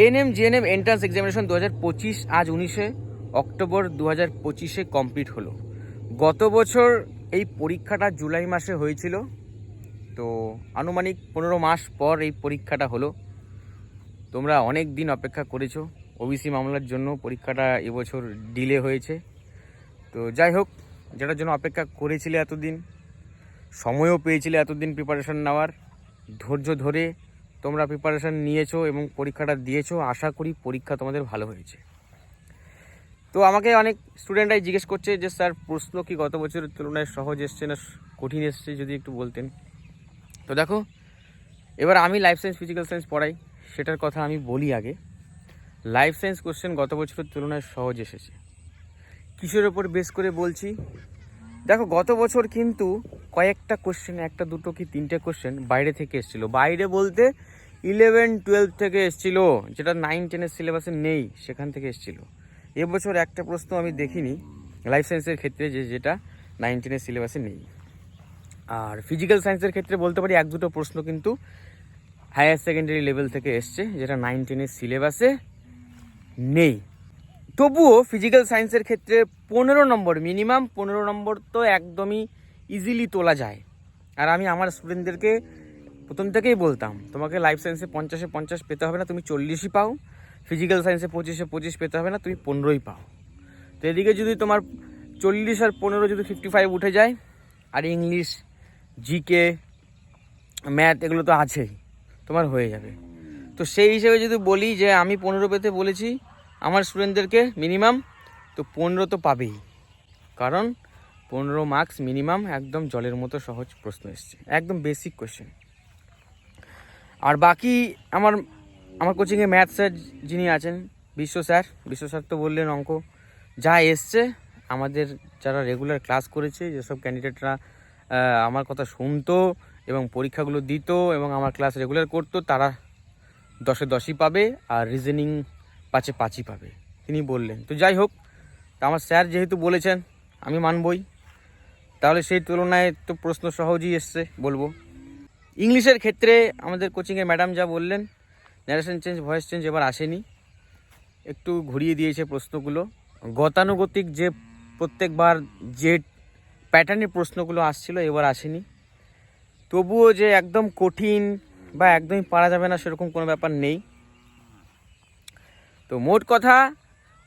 ANM GNM entrance examination দু হাজার পঁচিশ, আজ উনিশে অক্টোবর দু হাজার পঁচিশে কমপ্লিট হলো। গত বছর এই পরীক্ষাটা জুলাই মাসে হয়েছিল, তো আনুমানিক পনেরো মাস পর এই পরীক্ষাটা হলো। তোমরা অনেক দিন অপেক্ষা করেছ ওবিসি মামলার জন্য পরীক্ষাটা এবছর ডিলে হয়েছে। তো যাই হোক, যেটার জন্য অপেক্ষা করেছিলে এতদিন, সময়ও পেয়েছিলে এতদিন প্রিপারেশন নেওয়ার, ধৈর্য ধরে তোমরা প্রিপারেশান নিয়েছো এবং পরীক্ষাটা দিয়েছ, আশা করি পরীক্ষা তোমাদের ভালো হয়েছে। তো আমাকে অনেক স্টুডেন্টরাই জিজ্ঞেস করছে যে, স্যার, প্রশ্ন কি গত বছরের তুলনায় সহজ এসছে না কঠিন এসছে? যদি একটু বলতেন। তো দেখো, এবার আমি লাইফ সায়েন্স ফিজিক্যাল সায়েন্স পড়াই, সেটার কথা আমি বলি আগে। লাইফ সায়েন্স কোশ্চেন গত বছরের তুলনায় সহজ এসেছে। কিসের ওপর বেস করে বলছি? দেখো, গত বছর কিন্তু কয়েকটা কোশ্চেন একটা, দুটো কি তিনটে কোশ্চেন বাইরে থেকে এসেছিল। বাইরে বলতে ইলেভেন টুয়েলভ থেকে এসেছিল, যেটা নাইন টেনের সিলেবাসে নেই, সেখান থেকে এসেছিল। এবছর একটা প্রশ্ন আমি দেখিনি লাইফ সায়েন্সের ক্ষেত্রে যে যেটা নাইন টেনের সিলেবাসে নেই। আর ফিজিক্যাল সায়েন্সের ক্ষেত্রে বলতে পারি এক, দুটো প্রশ্ন কিন্তু হায়ার সেকেন্ডারি লেভেল থেকে এসছে, যেটা নাইন টেনের সিলেবাসে নেই। তবুও ফিজিক্যাল সায়েন্সের ক্ষেত্রে পনেরো নম্বর মিনিমাম পনেরো নম্বর তো একদমই ইজিলি তোলা যায়। আর আমি আমার স্টুডেন্টদেরকে প্রথম থেকেই বলতাম, তোমাকে লাইফ সায়েন্সে পঞ্চাশে পঞ্চাশ পেতে হবে না, তুমি চল্লিশই পাও। ফিজিক্যাল সায়েন্সে পঁচিশে পঁচিশ পেতে হবে না, তুমি পনেরোই পাও। তো এদিকে যদি তোমার চল্লিশ আর পনেরো যদি ফিফটি ফাইভ উঠে যায়, আর ইংলিশ জিকে ম্যাথ এগুলো তো আছেই, তোমার হয়ে যাবে। তো সেই হিসেবে যদি বলি যে আমি পনেরো পেতে বলেছি আমার স্টুডেন্টদেরকে মিনিমাম তো পনেরো তো পাবেই। কারণ পনেরো মার্কস মিনিমাম একদম জলের মতো সহজ প্রশ্ন এসছে। একদম বেসিক কোয়েশ্চেন আর বাকি আমার আমার কোচিংয়ে ম্যাথ স্যার যিনি আছেন, বিশ্ব স্যার বিশ্ব স্যার তো বললেন অঙ্ক, যা এসছে, আমাদের যারা রেগুলার ক্লাস করেছে, যেসব ক্যান্ডিডেটরা আমার কথা শুনতো এবং পরীক্ষাগুলো দিত এবং আমার ক্লাস রেগুলার করতো, তারা দশে দশই পাবে, আর রিজনিং পাঁচে পাঁচই পাবে। তিনি বললেন, তো যাই হোক, তা আমার স্যার যেহেতু বলেছেন, আমি মানবই। তাহলে সেই তুলনায় তো প্রশ্ন সহজই এসছে, বলব। ইংলিশের ক্ষেত্রে আমাদের কোচিংয়ে ম্যাডাম যা বললেন ন্যারেশন চেঞ্জ ভয়েস চেঞ্জ এবার আসেনি। একটু ঘুরিয়ে দিয়েছে প্রশ্নগুলো। গতানুগতিক যে প্রত্যেকবার যে প্যাটার্নের প্রশ্নগুলো আসছিল, এবার আসেনি। তবুও যে একদম কঠিন বা একদমই পারা যাবে না, সেরকম কোনো ব্যাপার নেই। তো মোট কথা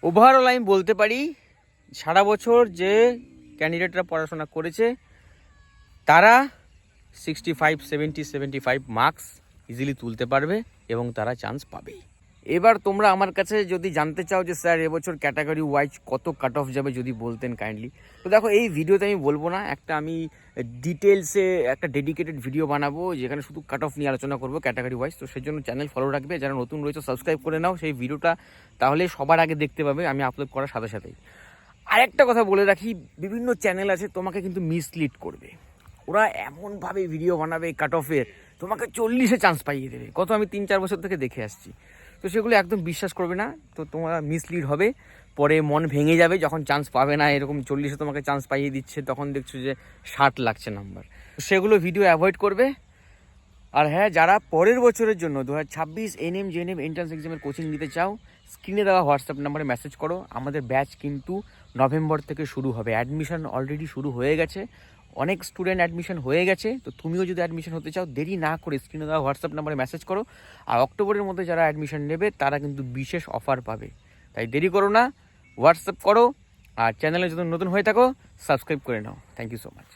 ওভারঅল আমি বলতে পারি, সারা বছর যে ক্যান্ডিডেটরা পড়াশোনা করেছে, তারা sixty five seventy seventy five marks easily তুলতে পারবে এবং তারা চান্স পাবেই। এবার তোমরা আমার কাছে যদি জানতে চাও যে, স্যার, এবছর ক্যাটাগরি ওয়াইজ কত কাট অফ যাবে যদি বলতেন কাইন্ডলি তো দেখো, এই ভিডিওতে আমি বলব না, একটা আমি ডিটেলসে একটা ডেডিকেটেড ভিডিও বানাবো, যেখানে শুধু কাট অফ নিয়ে আলোচনা করব ক্যাটাগরি ওয়াইজ তো সেই জন্য চ্যানেল ফলো রাখবে। যারা নতুন রয়েছে সাবস্ক্রাইব করে নাও। সেই ভিডিওটা তাহলে সবার আগে দেখতে পাবে, আমি আপলোড করার সাথে সাথেই। আরেকটা কথা বলে রাখি, বিভিন্ন চ্যানেল আছে, তোমাকে কিন্তু মিসলিড করবে। ওরা এমনভাবে ভিডিও বানাবে কাট অফের তোমাকে চল্লিশে চান্স পাইয়ে দেবে। কত আমি তিন চার বছর থেকে দেখে আসছি। তো সেগুলো একদম বিশ্বাস করবে না। তো তোমার মিসলিড হবে, পরে মন ভেঙে যাবে, যখন চান্স পাবে না, এরকম চল্লিশে তোমাকে চান্স পাইয়ে দিচ্ছে, তখন দেখছ যে ষাট লাগছে নাম্বার সেগুলো ভিডিও অ্যাভয়েড করবে। আর হ্যাঁ যারা পরের বছরের জন্য, দু হাজার ছাব্বিশ এনএম, জেএনএম এন্ট্রান্স এক্সামের কোচিং নিতে চাও স্ক্রিনে দেওয়া হোয়াটসঅ্যাপ নাম্বারে মেসেজ করো। আমাদের ব্যাচ কিন্তু নভেম্বর থেকে শুরু হবে। অ্যাডমিশন অলরেডি শুরু হয়ে গেছে। অনেক স্টুডেন্ট অ্যাডমিশন হয়ে গেছে, তো তুমিও যদি অ্যাডমিশন হতে চাও, দেরি না করে স্ক্রিনে দেওয়া হোয়াটসঅ্যাপ নাম্বারে মেসেজ করো। আর অক্টোবরের মধ্যে যারা অ্যাডমিশন নেবে, তারা কিন্তু বিশেষ অফার পাবে। তাই দেরি করো না হোয়াটসঅ্যাপ করো, আর চ্যানেলে যদি নতুন হয়ে থাকো সাবস্ক্রাইব করে নাও। Thank you so much